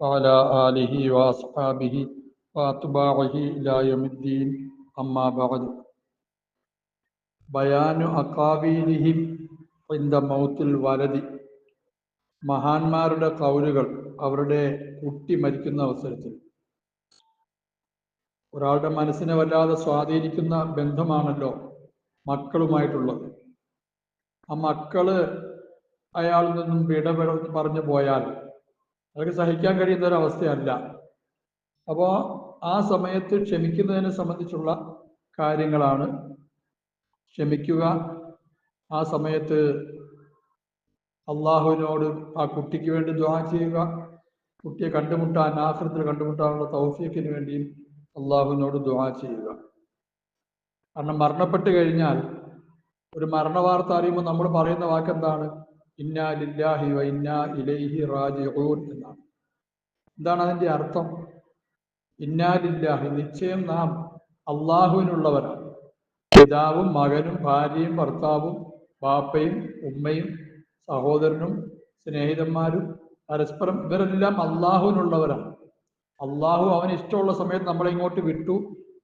وعلى آله وأصحابه وأتباعه إلى يوم الدين أما بعد بيان أقابيلهم عند موت الولد മഹാന്മാരുടെ കൗലുകൾ അവരുടെ കുട്ടി മരിക്കുന്ന അവസരത്തിൽ ഒരാളുടെ മനസ്സിനെ വല്ലാതെ സ്വാധീനിക്കുന്ന ബന്ധമാണല്ലോ മക്കളുമായിട്ടുള്ളത് ആ മക്കള് അയാളിൽ നിന്നും വിട വിട- പറഞ്ഞു പോയാൽ അതൊക്കെ സഹിക്കാൻ കഴിയുന്ന ഒരു അവസ്ഥയല്ല അപ്പോൾ ആ സമയത്ത് ക്ഷമിക്കുന്നതിനെ സംബന്ധിച്ചുള്ള കാര്യങ്ങളാണ്. ക്ഷമിക്കുക. ആ സമയത്ത് അള്ളാഹുവിനോട് ആ കുട്ടിക്ക് വേണ്ടി ദ്വാ ചെയ്യുക. കുട്ടിയെ കണ്ടുമുട്ടാൻ ആഹൃത്തിൽ കണ്ടുമുട്ടാനുള്ള തൗഫീഖിന് വേണ്ടിയും അള്ളാഹുവിനോട് ദ്വാ ചെയ്യുക. കാരണം മരണപ്പെട്ട് കഴിഞ്ഞാൽ ഒരു മരണ വാർത്ത അറിയുമ്പോൾ നമ്മൾ പറയുന്ന വാക്ക് എന്താണ് ഇന്നാ ലില്ലാഹി വ ഇന്നാ ഇലൈഹി റാജിഊൻ എന്നാണ്. എന്താണ് അതിന്റെ അർത്ഥം? ഇന്നാ ലില്ലാഹി നിശ്ചയം നാം അള്ളാഹുവിനുള്ളവരാണ് പിതാവും മകനും ഭാര്യയും ഭർത്താവും ബാപ്പയും ഉമ്മയും സഹോദരനും സ്നേഹിതന്മാരും പരസ്പരം ഇവരെല്ലാം അള്ളാഹുവിനുള്ളവരാണ് അള്ളാഹു അവന് ഇഷ്ടമുള്ള സമയത്ത് നമ്മളെ ഇങ്ങോട്ട് വിട്ടു.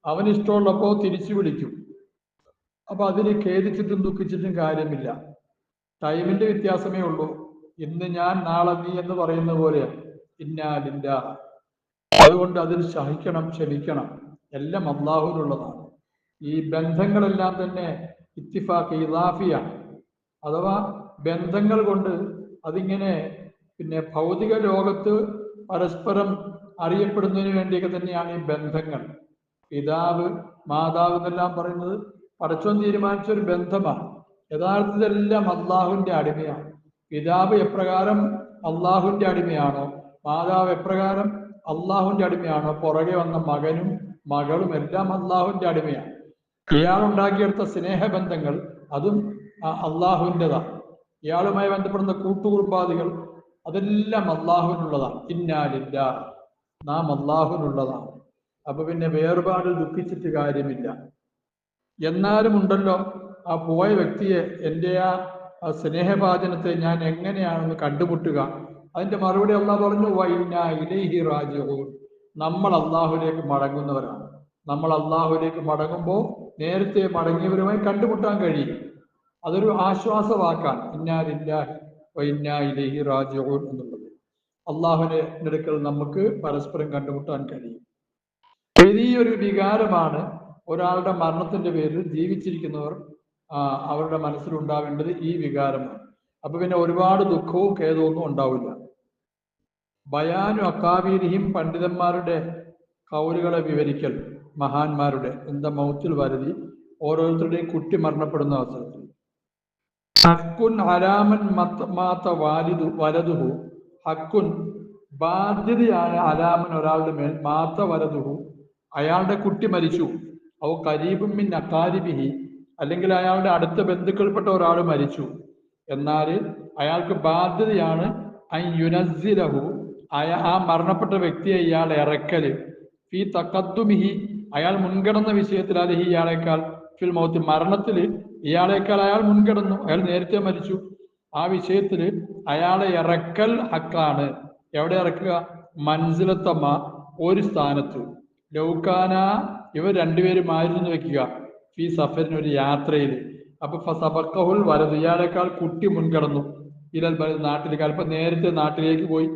അവൻ ഇഷ്ടമുള്ളപ്പോൾ തിരിച്ചു വിളിക്കും. അപ്പൊ അതിന് ഖേദിച്ചിട്ടും ദുഃഖിച്ചിട്ടും കാര്യമില്ല. ടൈമിന്റെ വ്യത്യാസമേ ഉള്ളൂ. ഇന്ന് ഞാൻ നാളെ നീ എന്ന് പറയുന്ന പോലെ ഇന്നാലില്ല അതുകൊണ്ട് അതിൽ സഹിക്കണം ക്ഷമിക്കണം. എല്ലാം അള്ളാഹുവിനുള്ളതാണ് ഈ ബന്ധങ്ങളെല്ലാം തന്നെ ഇത്തിഫാഖ് ഇലാഫിയാണ് അഥവാ ബന്ധങ്ങൾ കൊണ്ട് അതിങ്ങനെ പിന്നെ ഭൗതിക ലോകത്ത് പരസ്പരം അറിയപ്പെടുന്നതിന് വേണ്ടിയൊക്കെ തന്നെയാണ് ഈ ബന്ധങ്ങൾ. പിതാവ് മാതാവ് എന്നെല്ലാം പറയുന്നത് പടച്ചോൻ തീരുമാനിച്ച ഒരു ബന്ധമാണ്. യഥാർത്ഥത്തിൽ എല്ലാം അള്ളാഹുവിന്റെ അടിമയാണ്. പിതാവ് എപ്രകാരം അള്ളാഹുവിന്റെ അടിമയാണോ? മാതാവ് എപ്രകാരം അള്ളാഹുവിന്റെ അടിമയാണോ? പുറകെ വന്ന മകനും മകളും എല്ലാം അള്ളാഹുവിന്റെ അടിമയാണ്. ഇയാൾ ഉണ്ടാക്കിയെടുത്ത സ്നേഹബന്ധങ്ങൾ അതും അള്ളാഹുവിന്റെതാണ് ഇയാളുമായി ബന്ധപ്പെടുന്ന കൂട്ടുകുടുംബാദികൾ അതെല്ലാം അള്ളാഹുവിനുള്ളതാണ് ഇന്നാലില്ല നാം അള്ളാഹുവിനുള്ളതാണ് അപ്പൊ പിന്നെ വേർപാടിൽ ദുഃഖിച്ചിട്ട് കാര്യമില്ല. എന്നാലും ഉണ്ടല്ലോ ആ പോയ വ്യക്തിയെ എന്റെ ആ സ്നേഹപാചനത്തെ ഞാൻ എങ്ങനെയാണെന്ന് കണ്ടുമുട്ടുക? അതിന്റെ മറുപടി അള്ളാഹ് പറഞ്ഞു വൈന ഇലൈഹി റാജിഊൻ. നമ്മൾ അള്ളാഹുലേക്ക് മടങ്ങുന്നവരാണ്. നമ്മൾ അള്ളാഹുലേക്ക് മടങ്ങുമ്പോൾ നേരത്തെ മടങ്ങിയവരുമായി കണ്ടുമുട്ടാൻ കഴിയും. അതൊരു ആശ്വാസവാക്കാണ്. ഇന്നാലില്ലാഹി വൈന ഇലൈഹി റാജിഊൻ എന്നുള്ളത്. അള്ളാഹുനെ അടുക്കൽ നമുക്ക് പരസ്പരം കണ്ടുമുട്ടാൻ കഴിയും. വലിയൊരു വികാരമാണ്. ഒരാളുടെ മരണത്തിന്റെ പേരിൽ ജീവിച്ചിരിക്കുന്നവർ അവരുടെ മനസ്സിലുണ്ടാവേണ്ടത് ഈ വികാരമാണ്. അപ്പൊ പിന്നെ ഒരുപാട് ദുഃഖവും ഖേദവും ഉണ്ടാവില്ല. ബയാനു അക്കാവീരിയും പണ്ഡിതന്മാരുടെ കൗലുകളെ വിവരിക്കൽ മഹാന്മാരുടെ എന്ത മൗത്തിൽ വരുതി ഓരോരുത്തരുടെയും കുട്ടി മരണപ്പെടുന്ന അവസരത്തിൽ. ഹക്കുൻ അലാമൻ മത്ത വാലിദു വലതുഹു. ഹക്കുൻ ബാധ്യതയാണ് അലാമൻ ഒരാളുടെ മേൽ മാത്ത വലതുഹു. അയാളുടെ കുട്ടി മരിച്ചു. അവ കരീബും മിൻ അക്കാരിബിഹി. അല്ലെങ്കിൽ അയാളുടെ അടുത്ത ബന്ധുക്കൾപ്പെട്ട ഒരാൾ മരിച്ചു. എന്നാൽ അയാൾക്ക് ബാധ്യതയാണ് യുനസിലഹു അയാ ആ മരണപ്പെട്ട വ്യക്തിയെ ഇയാൾ ഇറക്കൽ. ഫി തക്കത്തുമിഹി അയാൾ മുൻഗണന വിഷയത്തിൽ അലഹി ഇയാളെക്കാൾ ഫിൽ മൗത്ത് മരണത്തിൽ ഇയാളെക്കാൾ അയാൾ മുൻകടന്നു അയാൾ നേരത്തെ മരിച്ചു. ആ വിഷയത്തിൽ അയാളെ ഇറക്കൽ ഹക്കാണ്. എവിടെ ഇറക്കുക? മൻസിലത്തമ്മ ഒരു സ്ഥാനത്ത്. ലൗക്കാന ഇവർ രണ്ടുപേരും ആയിരുന്നു വെക്കുക. ഫി സഫറിന് ഒരു യാത്രയിൽ അപ്പൊ സബക്കഹുൽ വലത്. ഇയാളെക്കാൾ കുട്ടി മുൻകടന്നു. ഇലൽ വലത് നാട്ടിലേക്ക് അല്പം നേരത്തെ നാട്ടിലേക്ക് പോയി.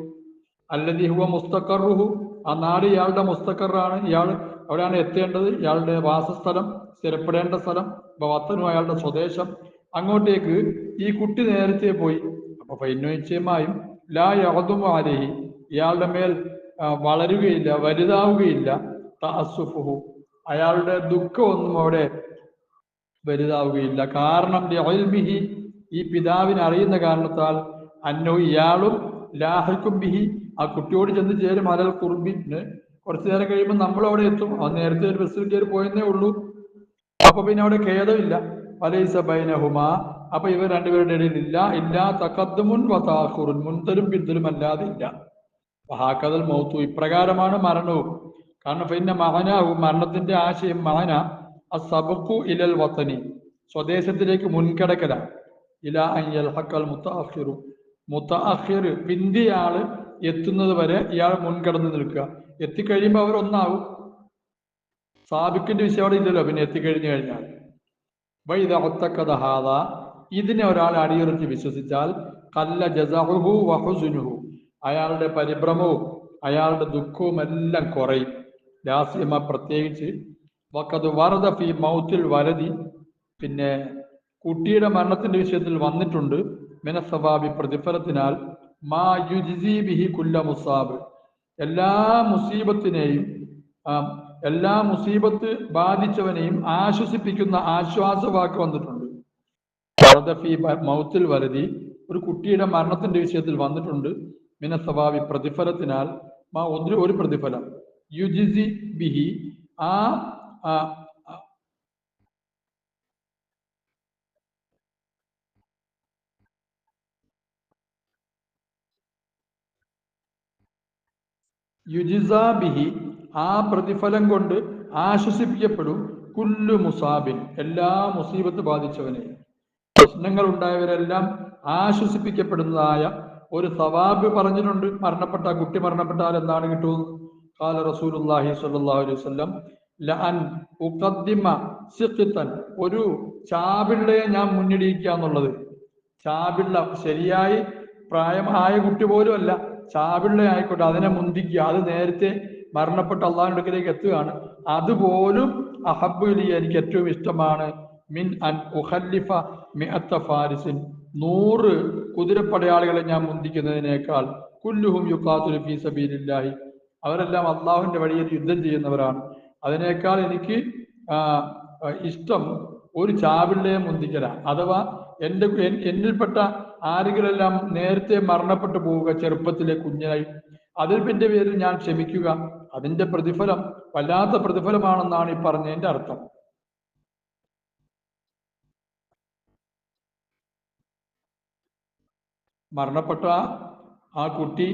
അല്ലെങ്കിൽ ഹുവ മുസ്തഖറുഹു. ആ നാട് ഇയാളുടെ മുസ്തഖറാണ്. ഇയാൾ അവിടെയാണ് എത്തേണ്ടത്. ഇയാളുടെ വാസസ്ഥലം സ്ഥിരപ്പെടേണ്ട സ്ഥലം വത്തനു അയാളുടെ സ്വദേശം. അങ്ങോട്ടേക്ക് ഈ കുട്ടി നേരത്തെ പോയി. അപ്പൊ പൈനോയിച്ചയുമായും ലാ യഹതും ആരേഹി ഇയാളുടെ മേൽ വളരുകയില്ല വലുതാവുകയില്ല. തഅസ്സുഫുഹു. അയാളുടെ ദുഃഖമൊന്നും അവിടെ വലുതാവുകയില്ല. കാരണം ബിഹി ഈ പിതാവിനെ അറിയുന്ന കാരണത്താൽ അന്നോ ഇയാളും ലാഹിക്കും ബിഹി ആ കുട്ടിയോട് ചെന്ന് ചേരും അലൽ കുർബിന് കുറച്ചു നേരം കഴിയുമ്പോൾ നമ്മൾ അവിടെ എത്തും. അവൻ നേരത്തെ ഒരു ബസ്സിൽ കയറി പോയെന്നേ ഉള്ളൂ. അപ്പൊ പിന്നെ അവിടെ ഖേദമില്ല. പലൈസ ബൈനഹുമ. അപ്പൊ ഇവർ രണ്ടുപേരുടെ ഇടയിൽ ഇല്ല. ഇല്ല തക്കദ്മുൻ വതാഖുറുൻ മുൻതരും പിന്തലും അല്ലാതെ ഇല്ല. ഹാക്കതൽ മൗത്തു. ഇപ്രകാരമാണ് മരണവും. കാരണം പിന്നെ മഹനാവ് മരണത്തിന്റെ ആശയം മഹന. സബക്കു ഇലൽ വത്തനി സ്വദേശത്തിലേക്ക് മുൻകടക്കലാണ് ഇല അയ്യൽ ഹക്കൽ മുത്ത അഹിറു മുത്തഅഖിർ പിന്തിയ ആൾ എത്തുന്നത് വരെ ഇയാൾ മുൻകടന്ന് നിൽക്കുക. എത്തിക്കഴിയുമ്പോൾ അവർ ഒന്നാവും. സാബിക്കിന്റെ വിഷയം അവിടെ ഇല്ലല്ലോ പിന്നെ എത്തിക്കഴിഞ്ഞു കഴിഞ്ഞാൽ. വൈദ ഒത്തക്കഥഹാദ ഇതിനെ ഒരാൾ അടിയുറച്ച് വിശ്വസിച്ചാൽ കല്ല ജസഹുഹു വഹുസുനുഹു അയാളുടെ പരിഭ്രമവും അയാളുടെ ദുഃഖവും എല്ലാം കുറയും. ലാസ്യമ പ്രത്യേകിച്ച്. വക്കത് വറദ ഫി മൗത്തിൽ വരതി പിന്നെ കുട്ടിയുടെ മരണത്തിന്റെ വിഷയത്തിൽ വന്നിട്ടുണ്ട്. മിനസ്വഭാവി പ്രതിഫലത്തിനാൽ മാ യുജിസി ബിഹി കുല്ല മുസാബ്. എല്ലാ മുസീബത്തിനെയും എല്ലാ മുസീബത്ത് ബാധിച്ചവനെയും ആശ്വസിപ്പിക്കുന്ന ആശ്വാസ വാക്ക് വന്നിട്ടുണ്ട്. വറദ ഫി ബ- മൗത്തിൽ വരതി ഒരു കുട്ടിയുടെ മരണത്തിന്റെ വിഷയത്തിൽ വന്നിട്ടുണ്ട്. മിനസ്വഭാവി പ്രതിഫലത്തിനാൽ മാ ഒരു പ്രതിഫലം. യുജിസി ബിഹി ആ യുജിസാബിഹി ആ, പ്രതിഫലം കൊണ്ട് ആശ്വസിപ്പിക്കപ്പെടും കുല്ലു മുസാബിൻ എല്ലാ മുസീബത്ത് ബാധിച്ചവനെ. പ്രശ്നങ്ങൾ ഉണ്ടായവരെല്ലാം ആശ്വസിപ്പിക്കപ്പെടുന്നതായ ഒരു സവാബ് പറഞ്ഞിട്ടുണ്ട് മരണപ്പെട്ട കുട്ടി മരണപ്പെട്ടാൽ എന്താണ് കിട്ടുന്നത് കാല صلى الله അലൈഹി وسلم ലഅൻ ഉഖദ്ദിമ سقطا ഒരു ചാപിള്ളയെ ഞാൻ മുന്നിടിയിക്കുക എന്നുള്ളത്. ചാപിള്ള ശരിയായി പ്രായമായ കുട്ടി പോലും അല്ല ചാപിള്ള ആയിക്കോട്ടെ അതിനെ മുന്തിക്കുക. അത് നേരത്തെ മരണപ്പെട്ട അള്ളാഹിന്റെ അടുക്കലേക്ക് എത്തുകയാണ്. അതുപോലും അഹബുലി എനിക്ക് ഏറ്റവും ഇഷ്ടമാണ്. മിൻ അൻ ഉഹല്ലിഫ മിഅത്ത ഫാരിസിൻ. നൂറ് കുതിരപ്പടയാളികളെ ഞാൻ മുന്തിക്കുന്നതിനേക്കാൾ കുല്ലുഹും യുക്കാത്തുൽ ഫീ സബീലില്ലാഹി. അവരെല്ലാം അള്ളാഹുവിന്റെ വഴിയിൽ യുദ്ധം ചെയ്യുന്നവരാണ്. അതിനേക്കാൾ എനിക്ക് ഇഷ്ടം ഒരു ചാവിള്ളയെ മുന്തിക്കലാണ് അഥവാ എന്റെ എന്നിൽപ്പെട്ട ആരെങ്കിലെല്ലാം നേരത്തെ മരണപ്പെട്ടു പോവുക ചെറുപ്പത്തിലെ കുഞ്ഞായി. അതിൽ പിന്നെ പേരിൽ ഞാൻ ക്ഷമിക്കുക. അതിന്റെ പ്രതിഫലം വല്ലാത്ത പ്രതിഫലമാണെന്നാണ് ഈ പറഞ്ഞതിന്റെ അർത്ഥം. മരണപ്പെട്ട ആ കുട്ടി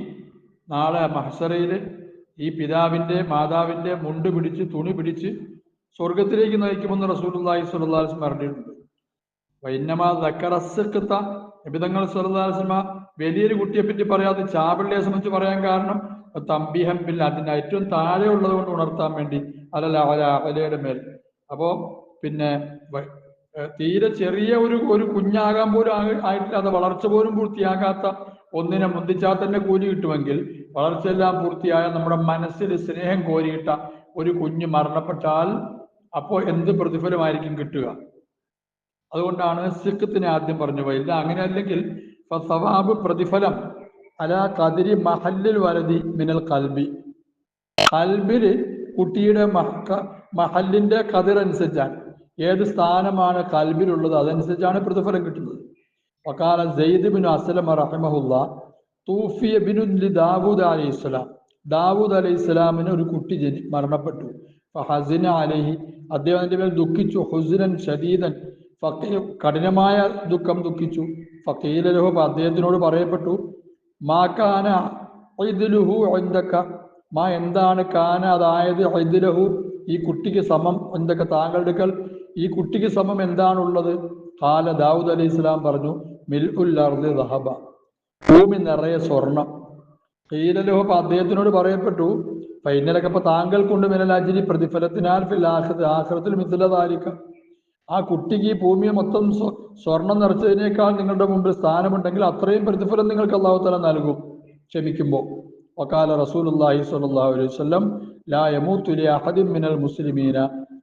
നാളെ മഹസറയിൽ ഈ പിതാവിന്റെ മാതാവിന്റെ മുണ്ട് പിടിച്ച് തുണി പിടിച്ച് സ്വർഗത്തിലേക്ക് നയിക്കുമെന്ന് അലൈഹി വസല്ലം പറഞ്ഞിട്ടുണ്ട് വൈന്നമാ ദക്കറസ്സക്കത്ത നിബിതങ്ങൾ സുല്ലാസ്മ വലിയൊരു കുട്ടിയെ പറ്റി പറയാതെ ചാപിള്ളിയെ സംബന്ധിച്ച് പറയാൻ കാരണം തമ്പിഹം ബിൽ അതിന് ഏറ്റവും താഴെ ഉള്ളത് കൊണ്ട് ഉണർത്താൻ വേണ്ടി അല്ലല്ല അവല അവലയുടെ മേൽ. അപ്പോ പിന്നെ തീരെ ചെറിയ ഒരു ഒരു കുഞ്ഞാകാൻ പോലും ആയിട്ടില്ലാതെ വളർച്ച പോലും പൂർത്തിയാകാത്ത ഒന്നിനെ മുന്തിച്ചാൽ തന്നെ കൂലി കിട്ടുമെങ്കിൽ വളർച്ചയെല്ലാം പൂർത്തിയായ നമ്മുടെ മനസ്സിൽ സ്നേഹം കോരിയിട്ട ഒരു കുഞ്ഞ് മരണപ്പെട്ടാൽ അപ്പോൾ എന്ത് പ്രതിഫലമായിരിക്കും കിട്ടുക? അതുകൊണ്ടാണ് സിഖത്തിനെ ആദ്യം പറഞ്ഞു പോയില്ല അങ്ങനെ അല്ലെങ്കിൽ സവാബ് പ്രതിഫലം അല കതിരി മഹല്ലിൽ വരതി മിനൽ കൽബി കൽബിൽ കുട്ടിയുടെ മഹ- മഹല്ലിന്റെ കതിർ അനുസരിച്ചാണ് ഏത് സ്ഥാനമാണ് കൽബിലുള്ളത് അതനുസരിച്ചാണ് പ്രതിഫലം കിട്ടുന്നത്. വക്കാല സെയ്ദ് ബിൻ അസ്ലം റഹിമഹുല്ല തൂഫിയ ബിനു ദാവൂദ് അലി ഇസ്ലാം ദാവൂദ് അലൈഹി ഇസ്ലാമിന് ഒരു കുട്ടി ജനി മരണപ്പെട്ടു. ഫഹസിന അലൈഹി. അദ്ദേഹത്തിന്റെ മേൽ ദുഃഖിച്ചു. ഹുസിനൻ ഷദീദൻ. ഫക്കീ കഠിനമായ ദുഃഖം ദുഃഖിച്ചു. ഫക്കീലഹു അദ്ദേഹത്തിനോട് പറയപ്പെട്ടു മാ കാന ഐദുലുഹു ഇന്ദക മാ എന്താണ് കാന? അതായത് ഐദുലഹു ഈ കുട്ടിക്ക് സമം എന്തൊക്കെ? താങ്കളുടെ ഈ കുട്ടിക്ക് സമം എന്താണുള്ളത്? കാല ദാവൂദ് അലൈഹി ഇസ്ലാം പറഞ്ഞു മിൽ ഉൽ അർദി ദഹബ. ഭൂമി നിറയെ സ്വർണം. അപ്പൊ അദ്ദേഹത്തിനോട് പറയപ്പെട്ടു ഫൈനലൊക്കെ ഇപ്പൊ താങ്കൾക്കുണ്ട് മിനലാജിരി പ്രതിഫലത്തിനാൽ ആഖിറത്തിൽ മിഥുലതായിരിക്കാം ആ കുട്ടിക്ക് ഈ ഭൂമിയെ മൊത്തം സ്വ- സ്വർണം നിറച്ചതിനേക്കാൾ നിങ്ങളുടെ മുമ്പിൽ സ്ഥാനമുണ്ടെങ്കിൽ അത്രയും പ്രതിഫലം നിങ്ങൾക്ക് അള്ളാഹു തല നൽകും. ക്ഷമിക്കുമ്പോൾ വക്കാല റസൂലുള്ളാഹി സ്വല്ലല്ലാഹു അലൈഹി വസല്ലം ലാ മിനൽ മുസ്ലിമീന.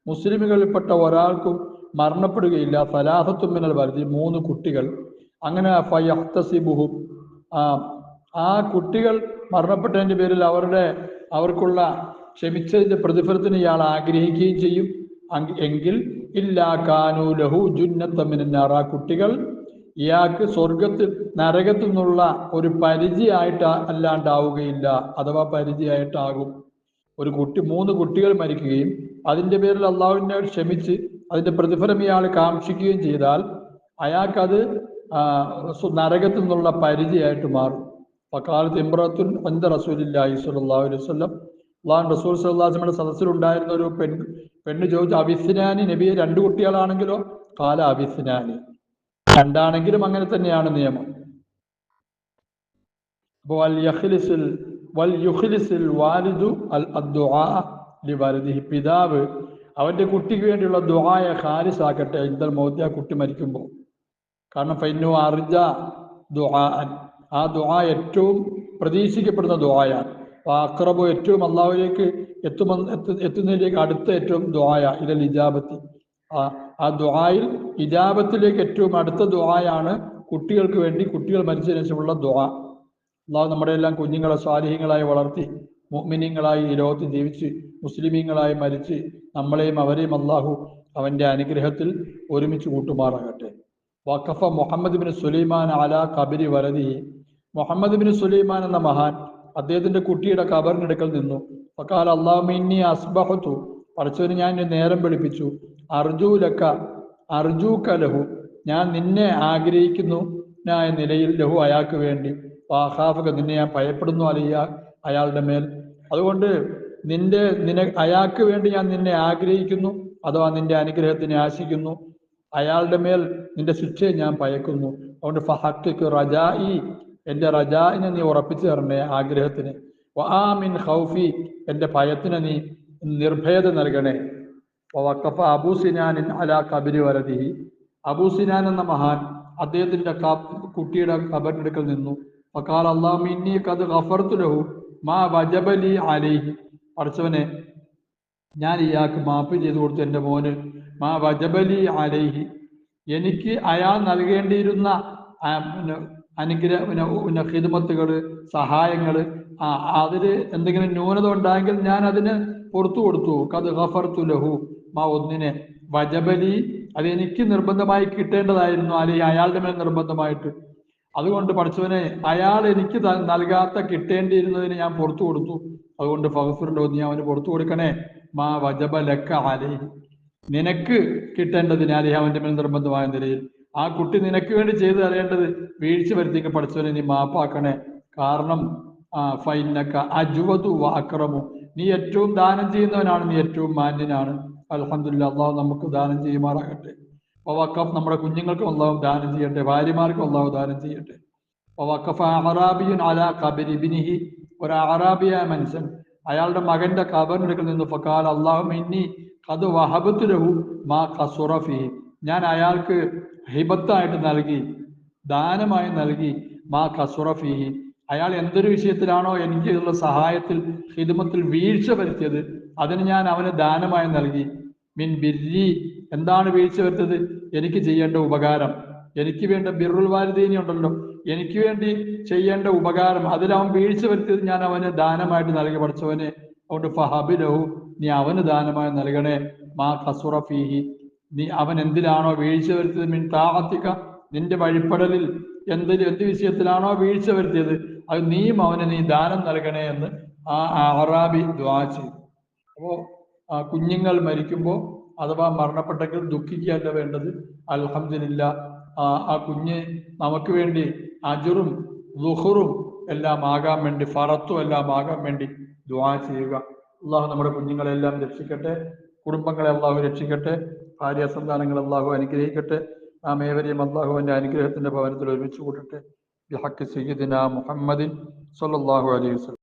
മുസ്ലിമുകളിൽപ്പെട്ട ഒരാൾക്കും മരണപ്പെടുകയില്ല സലാഹത്തു മിനൽ വരുതി മൂന്ന് കുട്ടികൾ. അങ്ങനെ ഫയഹ്തസിബുഹും. ആ കുട്ടികൾ മരണപ്പെട്ടതിന്റെ പേരിൽ അവരുടെ അവർക്കുള്ള ക്ഷമിച്ചതിന്റെ പ്രതിഫലത്തിന് ഇയാൾ ആഗ്രഹിക്കുകയും ചെയ്യും. എങ്കിൽ ഇല്ലാ കാനു ലഹു ജുന്നത്തമ്മിനാർ ആ കുട്ടികൾ ഇയാൾക്ക് സ്വർഗത്തിൽ നരകത്തിൽ നിന്നുള്ള ഒരു പരിചയമായിട്ട് അല്ലാണ്ടാവുകയില്ല. അഥവാ പരിചയമായിട്ടാകും ഒരു കുട്ടി മൂന്ന് കുട്ടികൾ മരിക്കുകയും അതിന്റെ പേരിൽ അള്ളാഹുവിനെ ക്ഷമിച്ച് അതിന്റെ പ്രതിഫലം ഇയാൾ കാക്ഷിക്കുകയും ചെയ്താൽ അയാൾക്കത് നരകത്തിൽ നിന്നുള്ള പരിചയമായിട്ട് മാറും. പക്കാലത്ത് ഇമ്രത്തുൻ പഞ്ച റസൂലില്ലാഹി സ്വല്ലല്ലാഹു അലൈഹി വസല്ലം. അള്ളാഹു റസൂൽ സല്ലാസ്മയുടെ സദസ്സിലുണ്ടായിരുന്ന ഒരു പെൺ പെണ്ണ് ചോദിച്ചു അബിസ്നാനി നബിയെ രണ്ട് കുട്ടികളാണെങ്കിലോ? കാല അബിസ്നാനി രണ്ടാണെങ്കിലും അങ്ങനെ തന്നെയാണ് നിയമം. അപ്പോൾ വൽ വൽ യുഖ്ലിസിൽ വാലിദു അൽ പിതാവ് അവന്റെ കുട്ടിക്ക് വേണ്ടിയുള്ള ദുആയെ ഖാലിസാക്കട്ടെ ഇന്തൽ മൗത്തി ആ കുട്ടി മരിക്കുമ്പോൾ കാരണം ഫൈനു അർജ ദുആൻ. ആ ദുആ ഏറ്റവും പ്രതീക്ഷിക്കപ്പെടുന്ന ദുആയാണ്. അക്രബു ഏറ്റവും അള്ളാഹുലേക്ക് എത്തുമെന്ന് എത്തു- എത്തുന്നതിലേക്ക് അടുത്ത ഏറ്റവും ദുആയ ഇതൽ ഇജാബത്തി. ആ ആ ദുആയിൽ ഇജാബത്തിലേക്ക് ഏറ്റവും അടുത്ത ദുആയാണ് കുട്ടികൾക്ക് വേണ്ടി കുട്ടികൾ മരിച്ചതിന് ശേഷമുള്ള ദുആ. അള്ളാഹു നമ്മുടെ എല്ലാം കുഞ്ഞുങ്ങളെ സ്വാലിഹ്യങ്ങളായി വളർത്തി മുഅ്മിനീങ്ങളായി ഈ ലോകത്ത് ജീവിച്ച് മുസ്ലിമീങ്ങളായി മരിച്ച് നമ്മളെയും അവരെയും അള്ളാഹു അവന്റെ അനുഗ്രഹത്തിൽ ഒരുമിച്ച് കൂട്ടുമാറാകട്ടെ. വഖഫ മുഹമ്മദ് ബിൻ സുലൈമാൻ അല കബരി വരതി മുഹമ്മദ് ബിൻ സുലൈമാൻ എന്ന മഹാൻ അദ്ദേഹത്തിന്റെ കുട്ടിയുടെ കബറിനടുക്കൽ നിന്നു. ഫക്കാൽ അള്ളാമിന്നി അസ്ബഹത്തു. പറച്ചവന് ഞാൻ നേരം വെളുപ്പിച്ചു. അർജൂലക്ക അർജു കലഹു ഞാൻ നിന്നെ ആഗ്രഹിക്കുന്നു ഞാൻ നിലയിൽ ലഹു അയാൾക്ക് വേണ്ടി. വാഹാഫക നിന്നെ ഞാൻ ഭയപ്പെടുന്നു അലിയ അയാളുടെ മേൽ. അതുകൊണ്ട് നിന്റെ നിന അയാൾക്ക് വേണ്ടി ഞാൻ നിന്നെ ആഗ്രഹിക്കുന്നു. അഥവാ നിന്റെ അനുഗ്രഹത്തിനെ ആശിക്കുന്നു. അയാളുടെ മേൽ നിന്റെ ശിക്ഷയെ ഞാൻ പയക്കുന്നു. അതുകൊണ്ട് ഫഹക്ക് റജായി എന്റെ റജായിനെ നീ ഉറപ്പിച്ചു തരണേ ആഗ്രഹത്തിന്. വആമിൻ ഹൗഫി എന്റെ ഭയത്തിന് നീ നിർഭയത നൽകണേ. വക്കഫ അബൂ സിനാനിൻ അലാ കബിരി വരതിഹി അബൂ സിനാൻ എന്ന മഹാൻ അദ്ദേഹത്തിന്റെ കുട്ടിയുടെ കബറിനടുക്കൽ നിന്നു. ഫക്കാൽ അള്ളാഹു ഇന്നി കത് ഗഫർതു ലഹു മാ വജബലി അലൈഹി. പഠിച്ചവനെ ഞാൻ ഇയാൾക്ക് മാപ്പ് ചെയ്തു കൊടുത്തു എന്റെ മോന്. മാ വജബലി അലൈഹി. എനിക്ക് അയാൾ നൽകേണ്ടിയിരുന്ന അനുഗ്രഹ പിന്നെ ഹിദ്മത്തുകൾ സഹായങ്ങൾ ആ അതിൽ എന്തെങ്കിലും ന്യൂനത ഉണ്ടായെങ്കിൽ ഞാൻ അതിന് പുറത്തു കൊടുത്തു. കത് ഗഫർതു ലഹു. മാ ഒന്നിനെ. വജബലി അത് എനിക്ക് നിർബന്ധമായി കിട്ടേണ്ടതായിരുന്നു. അല്ലെങ്കിൽ അയാളുടെ മേൽ നിർബന്ധമായിട്ട്. അതുകൊണ്ട് പഠിച്ചവനെ അയാൾ എനിക്ക് നൽകാത്ത കിട്ടേണ്ടിയിരുന്നതിന് ഞാൻ പുറത്തു കൊടുത്തു. അതുകൊണ്ട് ഫഹസുറിന്റെ ഒന്ന് ഞാൻ അവന് പുറത്തു കൊടുക്കണേ. മാ വജബ ലക്ക അലൈഹി. നിനക്ക് കിട്ടേണ്ടത് അവന്റെ മേൽ നിർബന്ധമായ നിലയിൽ. ആ കുട്ടി നിനക്ക് വേണ്ടി ചെയ്തു തരേണ്ടത് വീഴ്ച വരുത്തിക്ക് പഠിച്ചവനെ നീ മാപ്പാക്കണേ. കാരണം ഫൈനക്ക അജുവതു അക്രമു നീ ഏറ്റവും ദാനം ചെയ്യുന്നവനാണ് നീ ഏറ്റവും മാന്യനാണ്. അലഹമില്ല അള്ളാഹു നമുക്ക് ദാനം ചെയ്യുമാറാകട്ടെ. വക്കഫ് നമ്മുടെ കുഞ്ഞുങ്ങൾക്ക് അള്ളാഹു ദാനം ചെയ്യട്ടെ ഭാര്യമാർക്കും അള്ളാഹു ദാനം ചെയ്യട്ടെ. വക്കഫ് അറാബിയൻ അല കബരി ബിനിഹി. ഒരു അറാബിയായ മനുഷ്യൻ അയാളുടെ മകന്റെ കബറിനടുക്കൽ നിന്ന് ഫക്കാൽ അള്ളാഹു ഇന്നി അത് വഹബത്ത് രഹു മാ കസുറഫി ഞാൻ അയാൾക്ക് ഹിബത്തായിട്ട് നൽകി ദാനമായി നൽകി മാ കസുറഫിഹി അയാൾ എന്തൊരു വിഷയത്തിലാണോ എനിക്കുള്ള സഹായത്തിൽ ഹിദമത്തിൽ വീഴ്ച വരുത്തിയത് അതിന് ഞാൻ അവന് ദാനമായി നൽകി. മിൻ ബിരി എന്താണ് വീഴ്ച വരുത്തത് എനിക്ക് ചെയ്യേണ്ട ഉപകാരം. എനിക്ക് വേണ്ട ബിറുൽ വാലിദീനി ഉണ്ടല്ലോ. എനിക്ക് വേണ്ടി ചെയ്യേണ്ട ഉപകാരം അതിൽ അവൻ വീഴ്ച വരുത്തിയത് ഞാൻ അവന് ദാനമായിട്ട് നൽകി. പഠിച്ചവനെ അതുകൊണ്ട് ഫഹബിലഹു നീ അവന് ദാനമായി നൽകണേ. മാ ഖസുറ ഫീഹി. നീ അവൻ എന്തിലാണോ വീഴ്ച വരുത്തിയത്? മിൻ താഹത്തിക്ക നിന്റെ വഴിപ്പെടലിൽ എന്തിൽ എന്ത് വിഷയത്തിലാണോ വീഴ്ച വരുത്തിയത്? അത് നീയും അവന് നീ ദാനം നൽകണേ എന്ന് ആ അറാബി ദ്വാ ചെയ്തു. അപ്പോ കുഞ്ഞുങ്ങൾ മരിക്കുമ്പോൾ അഥവാ മരണപ്പെട്ടെങ്കിൽ ദുഃഖിക്കുകയല്ല വേണ്ടത്. അൽഹംദുലില്ല ആ കുഞ്ഞ് നമുക്ക് വേണ്ടി അജുറും ദുഹുറും എല്ലാം ആകാൻ വേണ്ടി ഫറത്തും എല്ലാം ആകാൻ വേണ്ടി ദ്വാ ചെയ്യുക. അള്ളാഹു നമ്മുടെ കുഞ്ഞുങ്ങളെല്ലാം രക്ഷിക്കട്ടെ. കുടുംബങ്ങളെ അള്ളാഹു രക്ഷിക്കട്ടെ. ഭാര്യ സന്താനങ്ങൾ അള്ളാഹു അനുഗ്രഹിക്കട്ടെ. നാം ഏവരെയും അള്ളാഹുവിന്റെ അനുഗ്രഹത്തിന്റെ ഭവനത്തിൽ ഒരുമിച്ച് കൂട്ടട്ടെ ബിഹക്ക് സയ്യിദിന മുഹമ്മദിൻ സല്ലാഹു അലൈഹി വസല്ലം.